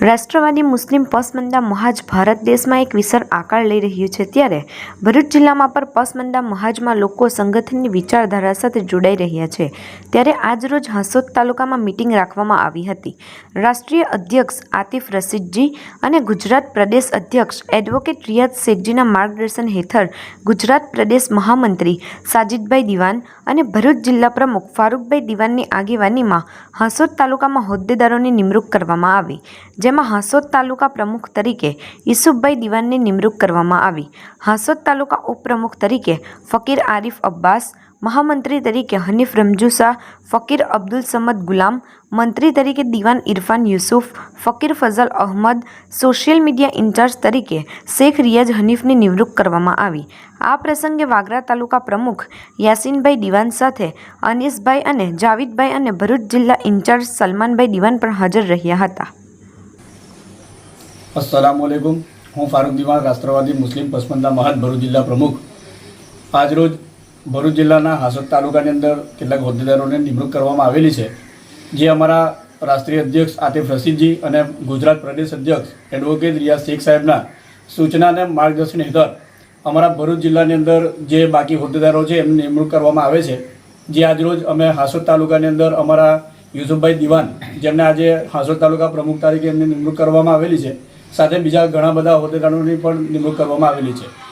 રાષ્ટ્રવાદી મુસ્લિમ પસમંદા મહાજ ભારત દેશમાં એક વિશાળ આકાર લઈ રહ્યું છે ત્યારે ભરૂચ જિલ્લામાં પણ પસમંદા મહાજમાં લોકો સંગઠનની વિચારધારા સાથે જોડાઈ રહ્યા છે. ત્યારે આજરોજ હાંસોદ તાલુકામાં મિટિંગ રાખવામાં આવી હતી. રાષ્ટ્રીય અધ્યક્ષ આતિફ રશીદજી અને ગુજરાત પ્રદેશ અધ્યક્ષ એડવોકેટ રિયાદ શેખજીના માર્ગદર્શન હેઠળ ગુજરાત પ્રદેશ મહામંત્રી સાજિદભાઈ દિવાન અને ભરૂચ જિલ્લા પ્રમુખ ફારૂકભાઈ દિવાનની આગેવાનીમાં હાંસોદ તાલુકામાં હોદ્દેદારોની નિમણૂક કરવામાં આવી. જેમાં હાંસોદ તાલુકા પ્રમુખ તરીકે ઈસુફભાઈ દિવાનની નિમણૂક કરવામાં આવી. હાંસોદ તાલુકા ઉપપ્રમુખ તરીકે ફકીર આરિફ અબ્બાસ, મહામંત્રી તરીકે હનીફ રમજુસા, ફકીર અબ્દુલ સમદ ગુલામ, મંત્રી તરીકે Diwan Irfan Yusuf, Fakir Fazal Ahmad, social media incharge તરીકે શેખ રિયાઝ હનીફની નિમણૂક કરવામાં આવી. આ પ્રસંગે વાગરા તાલુકા પ્રમુખ યાસીનભાઈ દિવાન સાથે અનીસભાઈ અને જાવીદભાઈ અને ભરૂચ જિલ્લા ઇન્ચાર્જ સલમાનભાઈ દિવાન પણ હાજર રહ્યા હતા. અસલામ વાલેકુમ હું ફારૂક દિવાન રાષ્ટ્રવાદી મુસ્લિમ પસમંદા મહાદ ભરૂચ જિલ્લા પ્રમુખ. આજરોજ ભરૂચ જિલ્લાના હાસોદ તાલુકાની અંદર કેટલાક હોદ્દેદારોને નિમણૂક કરવામાં આવેલી છે, જે અમારા રાષ્ટ્રીય અધ્યક્ષ આતિફ રશીદજી અને ગુજરાત પ્રદેશ અધ્યક્ષ એડવોકેટ રિયાઝ શેખ સાહેબના સૂચના અને માર્ગદર્શન હેઠળ અમારા ભરૂચ જિલ્લાની અંદર જે બાકી હોદ્દેદારો છે એમની નિમણૂક કરવામાં આવે છે. જે આજરોજ અમે હાસોદ તાલુકાની અંદર અમારા યુસુફભાઈ દિવાન, જેમને આજે હાસોદ તાલુકા પ્રમુખ તરીકે એમની નિમણૂક કરવામાં આવેલી છે સાથે બીજા ઘણા બધા હોદ્દેદારોની પણ નિમણૂક કરવામાં આવેલી છે.